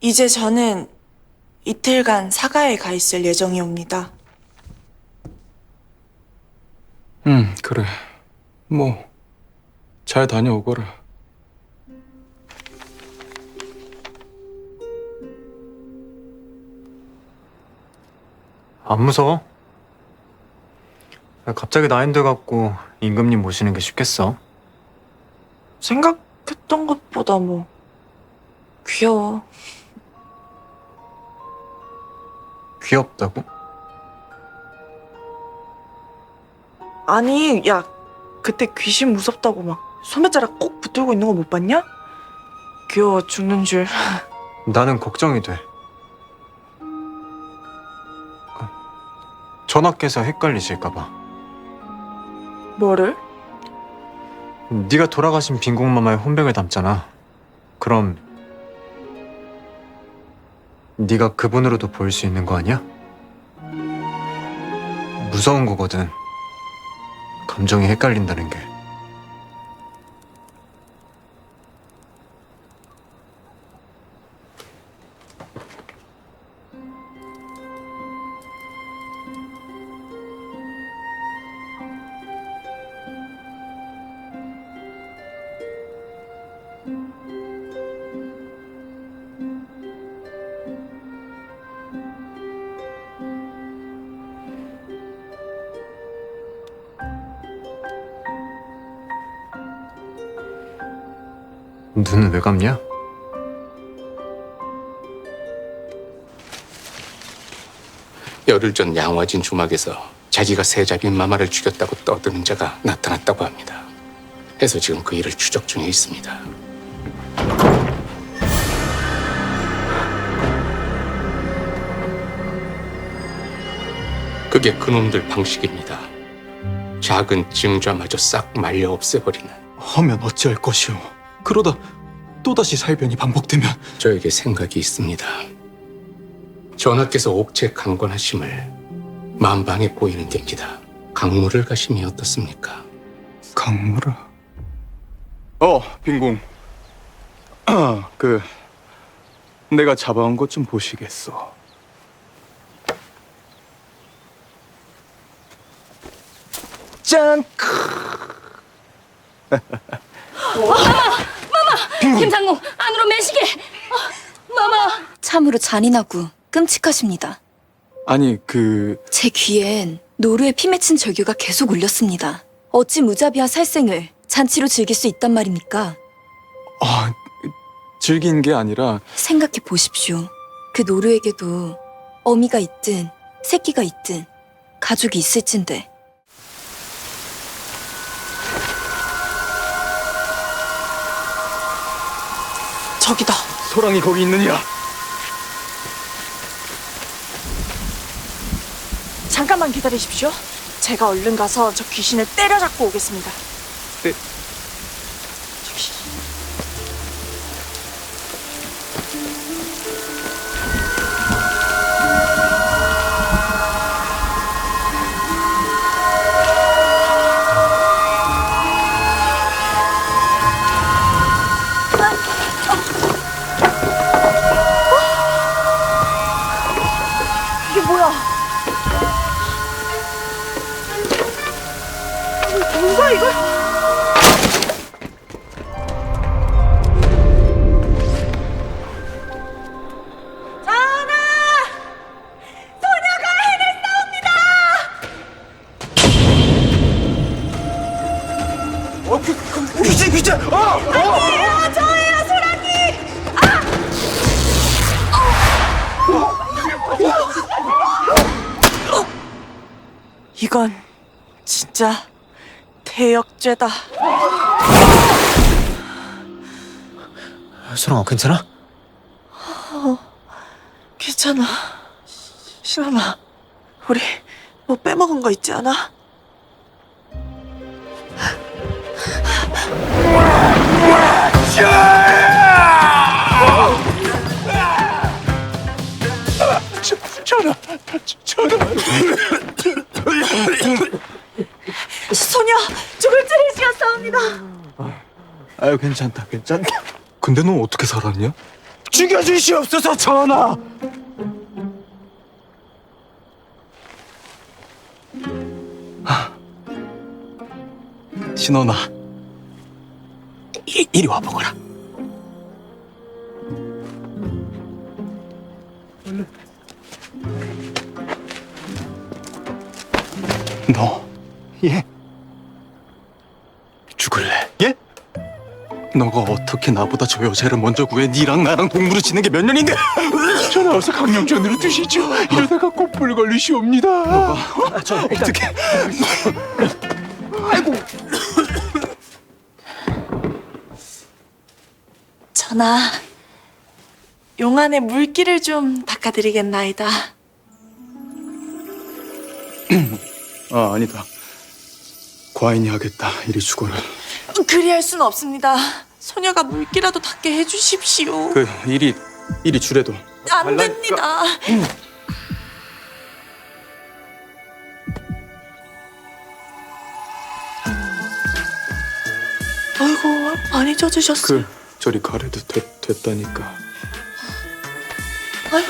이제 저는 이틀간 사가에 가 있을 예정이옵니다. 응, 그래. 뭐, 잘 다녀오거라. 안 무서워? 야, 갑자기 나인들 갖고 임금님 모시는 게 쉽겠어? 생각했던 것보다 뭐 귀여워. 귀엽다고? 아니, 야, 그때 귀신 무섭다고 막 소매자락 꼭 붙들고 있는 거 못 봤냐? 귀여워 죽는 줄. 나는 걱정이 돼. 아, 전하께서 헷갈리실까봐. 뭐를? 네가 돌아가신 빈궁마마의 혼백을 담잖아. 그럼 네가 그분으로도 보일 수 있는 거 아니야? 무서운 거거든. 감정이 헷갈린다는 게. 눈은 왜 감냐? 열흘 전 양화진 주막에서 자기가 세자빈 마마를 죽였다고 떠드는 자가 나타났다고 합니다. 해서 지금 그 일을 추적 중에 있습니다. 그게 그놈들 방식입니다. 작은 증자마저 싹 말려 없애버리는 하면 어찌할 것이오. 그러다 또다시 살변이 반복되면 저에게 생각이 있습니다. 전하께서 옥체 강권하심을 만방에 보이는 겁니다. 강물을 가심이 어떻습니까? 강물아. 어, 빈궁. 그 내가 잡아온 것 좀 보시겠소. 짠! 김상궁 안으로 매시게. 어, 마마. 참으로 잔인하고 끔찍하십니다. 아니 그 제 귀엔 노루의 피 맺힌 절규가 계속 울렸습니다. 어찌 무자비한 살생을 잔치로 즐길 수 있단 말입니까? 아, 즐긴 게 아니라 생각해 보십시오. 그 노루에게도 어미가 있든 새끼가 있든 가족이 있을진데 저기다. 소랑이 거기 있느냐? 잠깐만 기다리십시오. 제가 얼른 가서 저 귀신을 때려잡고 오겠습니다. 네. 저기. 이 대역죄다. 소랑아 괜찮아? 괜찮아. 신아나, 우리 뭐 빼먹은 거 있지 않아? 전하, 전하. 소녀, 죽을 찌르시었사옵니다. 아유 괜찮다, 괜찮다. 근데 넌 어떻게 살았냐? 죽여주시옵소서 전하. 아. 신원아, 이, 이리 와 보거라. 너, 예? 너가 어떻게 나보다 저 여자를 먼저 구해 니랑 나랑 동물을 지는 게 몇 년인데? 전화 어서 강령전으로 두시죠. 이러다가 꽃불 걸리시옵니다. 아, 저 어떻게? 전하, 용 안에 물기를 좀 닦아드리겠나이다. 아 아니다. 과인이 하겠다. 이리 죽어라. 그리할 수는 없습니다. 소녀가 물기라도 닦게 해주십시오. 그 이리 이리 주래도. 안 됩니다. 아이고 많이 젖으셨어요. 그 저리 가래도 됐, 됐다니까. 아유,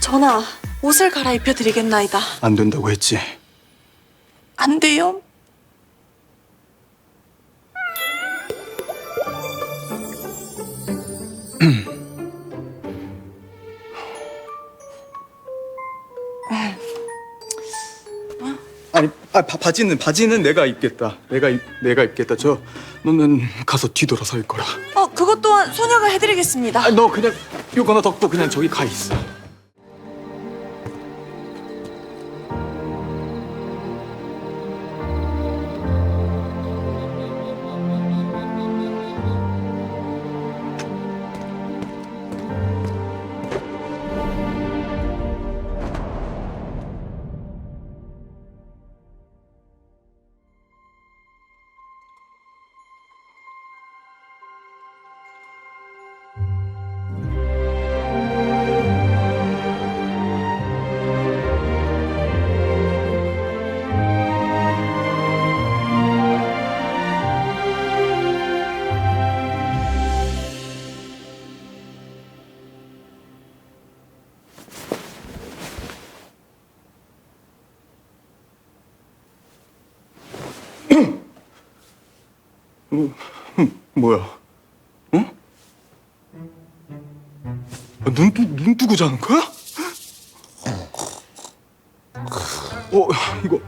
전하 옷을 갈아입혀 드리겠나이다. 안 된다고 했지. 안 돼요? 아, 바, 바지는 바지는 내가 입겠다. 내가 입, 내가 입겠다. 저 너는 가서 뒤돌아서 입거라. 어 그것 또한 소녀가 해드리겠습니다. 아, 너 그냥 요거나 덮고 그냥 저기 가 있어. 뭐야? 응? 아, 눈, 뜨, 눈 뜨고 자는 거야? 어, 이거.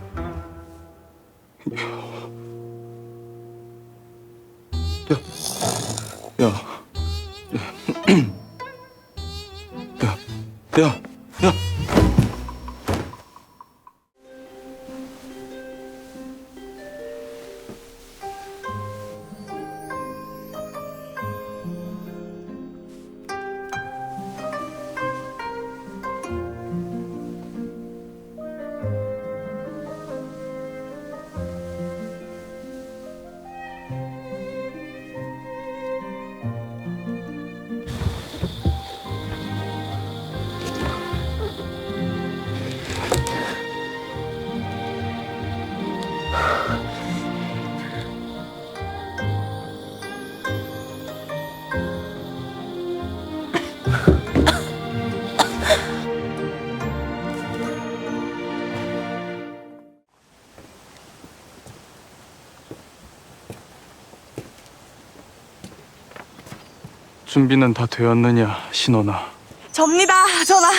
준비는 다 되었느냐, 신원아? 접니다, 전하.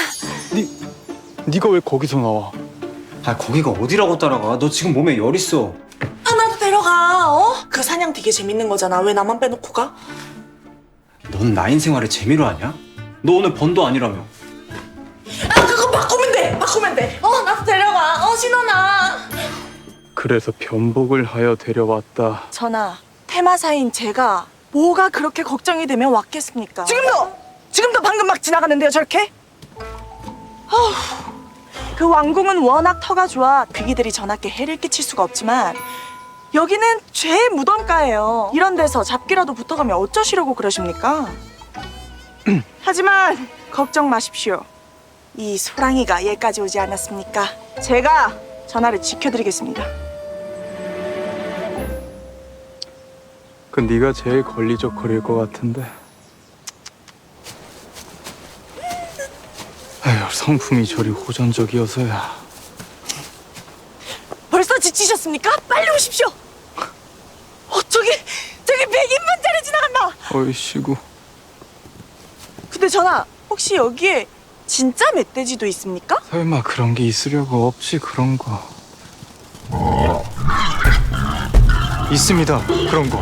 니, 네가 왜 거기서 나와? 아 거기가 어디라고 따라가? 너 지금 몸에 열 있어. 하나도 데려가. 어? 그 사냥 되게 재밌는 거잖아. 왜 나만 빼놓고 가? 넌 나인 생활을 재미로 하냐? 너 오늘 번도 아니라며. 아 그거 바꾸면 돼. 바꾸면 돼. 어 나도 데려가. 어 신원아. 그래서 변복을 하여 데려왔다. 전하, 테마사인 제가 뭐가 그렇게 걱정이 되면 왔겠습니까? 지금도! 지금도 방금 막 지나가는데요, 저렇게? 아휴, 그 왕궁은 워낙 터가 좋아 귀기들이 전하께 해를 끼칠 수가 없지만 여기는 죄의 무덤가예요. 이런 데서 잡기라도 붙어가면 어쩌시려고 그러십니까? 하지만 걱정 마십시오. 이 소랑이가 얘까지 오지 않았습니까? 제가 전하를 지켜드리겠습니다. 그 네가 제일 걸리적거릴 것 같은데. 오히려 성품이 저리 호전적이어서야. 벌써 지치셨습니까? 빨리 오십시오. 어 저기 저기 백인분짜리 지나간다. 어이씨구. 근데 전하 혹시 여기에 진짜 멧돼지도 있습니까? 설마 그런 게 있으려고 없지 그런 거. 있습니다 그런 거.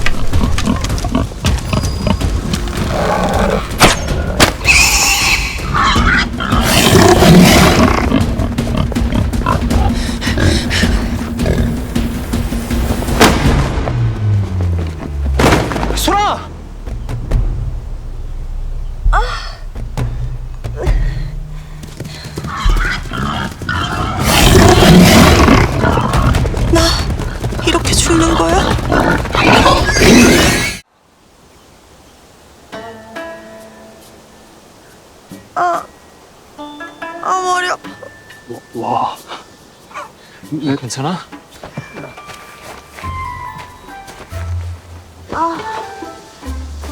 괜찮아?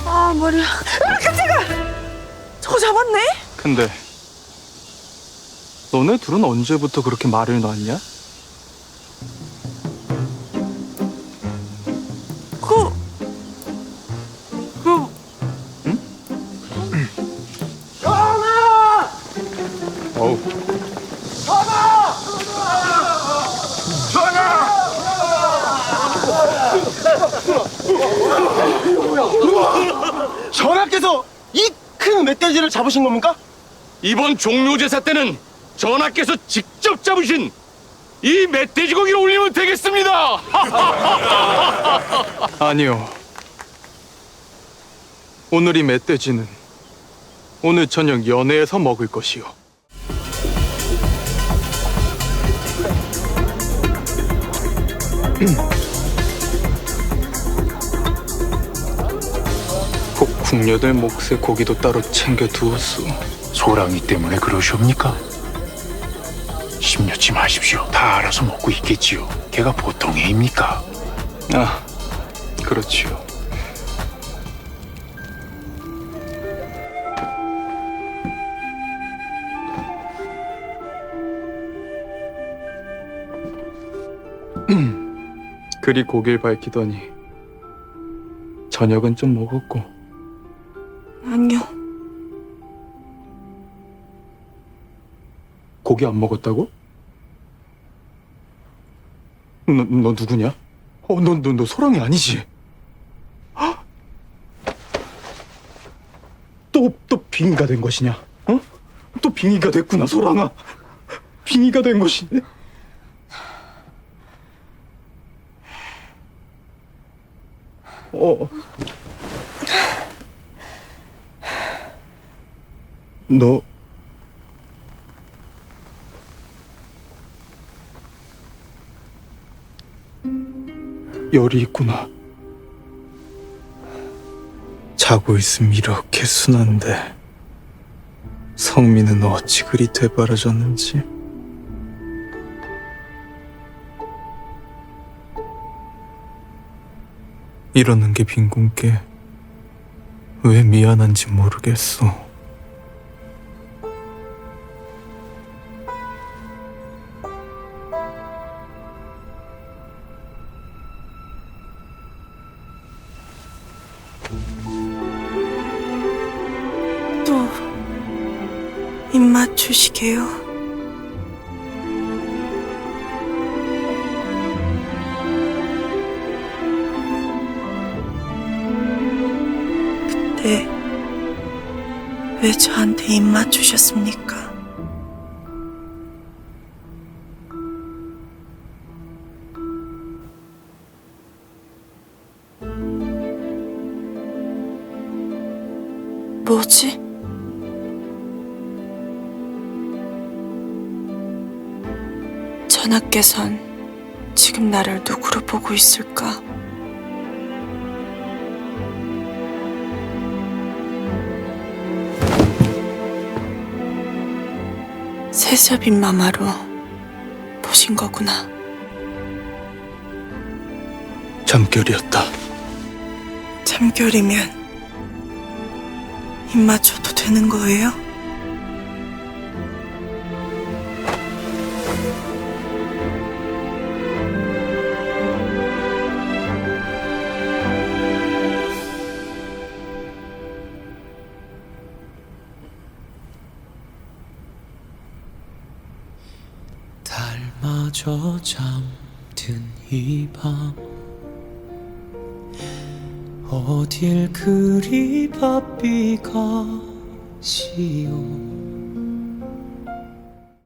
아 머리. 아 깜짝아. 저거 잡았네? 근데 너네 둘은 언제부터 그렇게 말을 놨냐? 전하께서 이 큰 멧돼지를 잡으신 겁니까? 이번 종묘제사 때는 전하께서 직접 잡으신 이 멧돼지 고기를 올리면 되겠습니다. 아니요. 오늘 이 멧돼지는 오늘 저녁 연회에서 먹을 것이요. 궁녀들 몫의 고기도 따로 챙겨 두었소. 소랑이 때문에 그러시옵니까? 심려치 마십시오. 다 알아서 먹고 있겠지요. 걔가 보통 애입니까? 아, 그렇지요. 그리 고개를 밝히더니 저녁은 좀 먹었고 아니요. 고기 안 먹었다고? 너, 너 누구냐? 어, 너, 너, 너 소랑이 아니지? 헉! 또, 또 빙의가 된 것이냐? 어? 또 빙의가 됐구나, 소랑아. 빙의가 된 것이네. 어. 너, 열이 있구나. 자고 있음 이렇게 순한데 성민은 어찌 그리 되바라졌는지. 이러는 게 빈곤께 왜 미안한지 모르겠어. 왜 저한테 입맛 주셨습니까? 뭐지? 전하께선 지금 나를 누구로 보고 있을까? 세수빈 마마로 보신 거구나. 잠결이었다. 잠결이면 입 맞춰도 되는 거예요? 이 밤. 어딜 그리 바삐 가시오